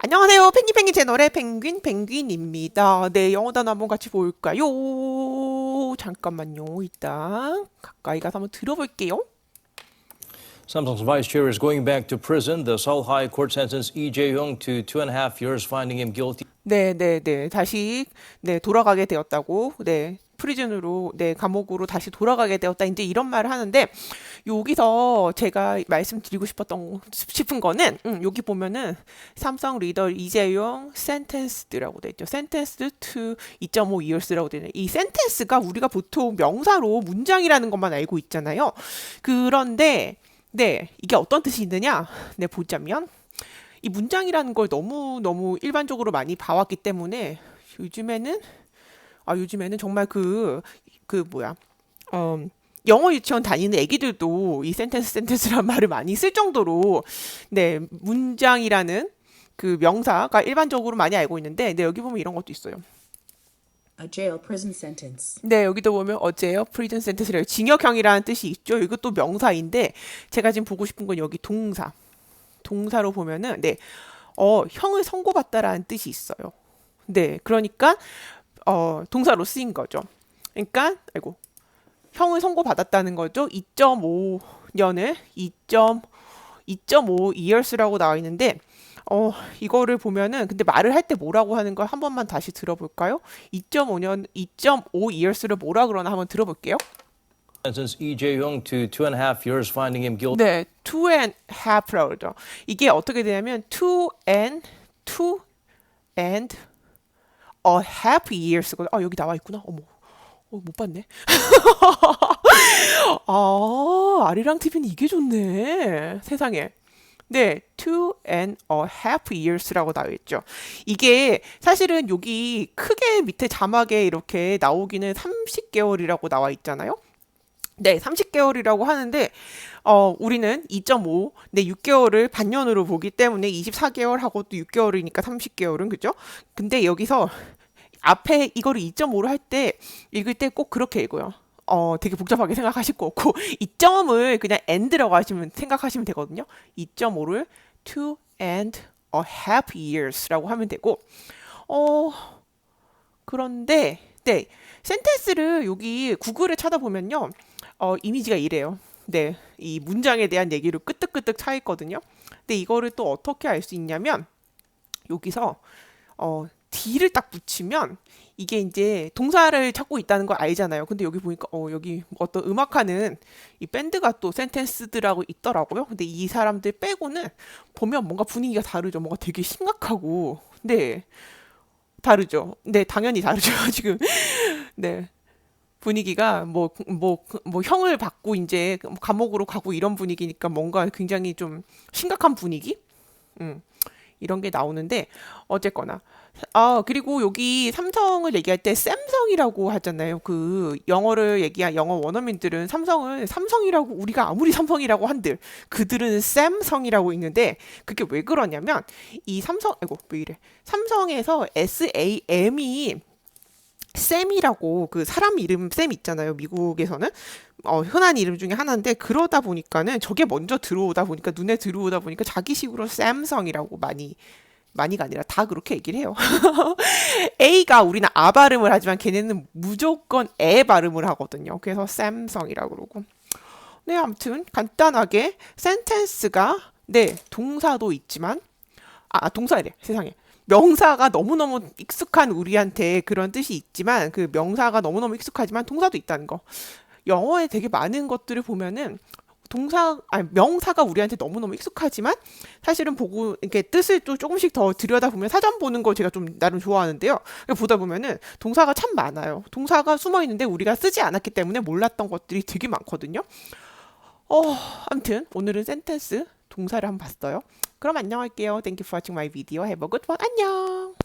안녕하세요. 펭귄펭귄 채널의 펭귄 펭귄입니다. 네, 영어 단어 한번 같이 볼까요? 잠깐만요. 일단 가까이 가서 한번 들어볼게요. Samsung's vice chair is going back to prison. The Seoul High Court sentenced Lee Jae-hyung to two and a half years, finding him guilty. 네, 네, 네. 다시 네, 돌아가게 되었다고. 네. 프리즌으로 네, 감옥으로 다시 돌아가게 되었다. 이제 이런 말을 하는데 여기서 제가 말씀드리고 싶었던 싶은 거는 음, 여기 보면은 삼성 리더 이재용 sentenced라고 돼 있죠. sentenced to 2.5 years라고 되네. 이 sentence가 우리가 보통 명사로 문장이라는 것만 알고 있잖아요. 그런데 네, 이게 어떤 뜻이 있느냐? 네, 보자면 이 문장이라는 걸 너무 너무 일반적으로 많이 봐왔기 때문에 요즘에는 아 요즘에는 정말 그그 뭐야 어 영어 유치원 다니는 애기들도 이 센텐스 센텐스란 말을 많이 쓸 정도로 네 문장이라는 그 명사가 일반적으로 많이 알고 있는데 네 여기 보면 이런 것도 있어요. A jail prison sentence. 네, 여기도 보면 어제요. 프리즌 센텐스래요. 징역형이라는 뜻이 있죠. 이것도 명사인데 제가 지금 보고 싶은 건 여기 동사. 동사로 보면은 네. 어, 형을 선고받다라는 뜻이 있어요. 네. 그러니까 어, 동사로 쓰인 거죠. 그러니까 아이고. 형을 선고받았다는 거죠. 2.5년을 2.2.5 years라고 나와 있는데 어, 이거를 보면은 근데 말을 할 때 뭐라고 하는 걸 한 번만 다시 들어볼까요? 2.5년 2.5 years를 뭐라 그러나 한번 들어볼게요. Sentenced Lee Jae-hyung to two and a half years, finding him guilty. 네, two and half라고 그러죠. 이게 어떻게 되냐면 two and two and a half years거든. 아, 여기 나와 있구나. 어머. 어, 못 봤네. 아, 아리랑 TV는 이게 좋네. 세상에. 네, two and a half years라고 나와 있죠. 이게 사실은 여기 크게 밑에 자막에 이렇게 나오기는 30개월이라고 나와 있잖아요. 네, 30개월이라고 하는데 어, 우리는 2.5, 네, 6개월을 반년으로 보기 때문에 24개월하고 또 6개월이니까 30개월은 그죠? 근데 여기서 앞에 이거를 2.5로 할 때 읽을 때 꼭 그렇게 읽어요. 어, 되게 복잡하게 생각하실 거 없고 2점을 그냥 and라고 하시면 생각하시면 되거든요. 2.5를 two and a half years라고 하면 되고 어 그런데 네 센텐스를 여기 구글에 찾아보면요 어 이미지가 이래요. 네, 이 문장에 대한 얘기로 끄떡끄떡 차 있거든요. 근데 이거를 또 어떻게 알 수 있냐면 여기서 어 D를 딱 붙이면 이게 이제 동사를 찾고 있다는 걸 알잖아요. 근데 여기 보니까 어 여기 어떤 음악하는 이 밴드가 또 센텐스들하고 있더라고요. 근데 이 사람들 빼고는 보면 뭔가 분위기가 다르죠. 뭔가 되게 심각하고 네 다르죠. 네 당연히 다르죠. 지금 네 분위기가 뭐 뭐 뭐 형을 받고 이제 감옥으로 가고 이런 분위기니까 뭔가 굉장히 좀 심각한 분위기. 음. 이런 게 나오는데 어쨌거나 아 그리고 여기 삼성을 얘기할 때 샘성이라고 하잖아요. 그 영어를 얘기한 영어 원어민들은 삼성을 삼성이라고 우리가 아무리 삼성이라고 한들 그들은 샘성이라고 있는데 그게 왜 그러냐면 이 삼성 아이고 왜 이래 삼성에서 SAM이 샘이라고 그 사람 이름 샘 있잖아요. 미국에서는 어, 흔한 이름 중에 하나인데 그러다 보니까는 저게 먼저 들어오다 보니까 눈에 들어오다 보니까 자기식으로 샘성이라고 많이 많이가 아니라 다 그렇게 얘기를 해요. A가 우리는 아 발음을 하지만 걔네는 무조건 에 발음을 하거든요. 그래서 샘성이라고 그러고. 네, 아무튼 간단하게 센텐스가 네, 동사도 있지만 아, 동사래. 세상에. 명사가 너무너무 익숙한 우리한테 그런 뜻이 있지만 그 명사가 너무너무 익숙하지만 동사도 있다는 거. 영어에 되게 많은 것들을 보면은 동사 아니 명사가 우리한테 너무너무 익숙하지만 사실은 보고 이렇게 뜻을 또 조금씩 더 들여다 보면 사전 보는 걸 제가 좀 나름 좋아하는데요. 보다 보면은 동사가 참 많아요. 동사가 숨어 있는데 우리가 쓰지 않았기 때문에 몰랐던 것들이 되게 많거든요. 어, 아무튼 오늘은 센텐스 동사를 한번 봤어요. 그럼 안녕할게요. Thank you for watching my video. Have a good one. 안녕.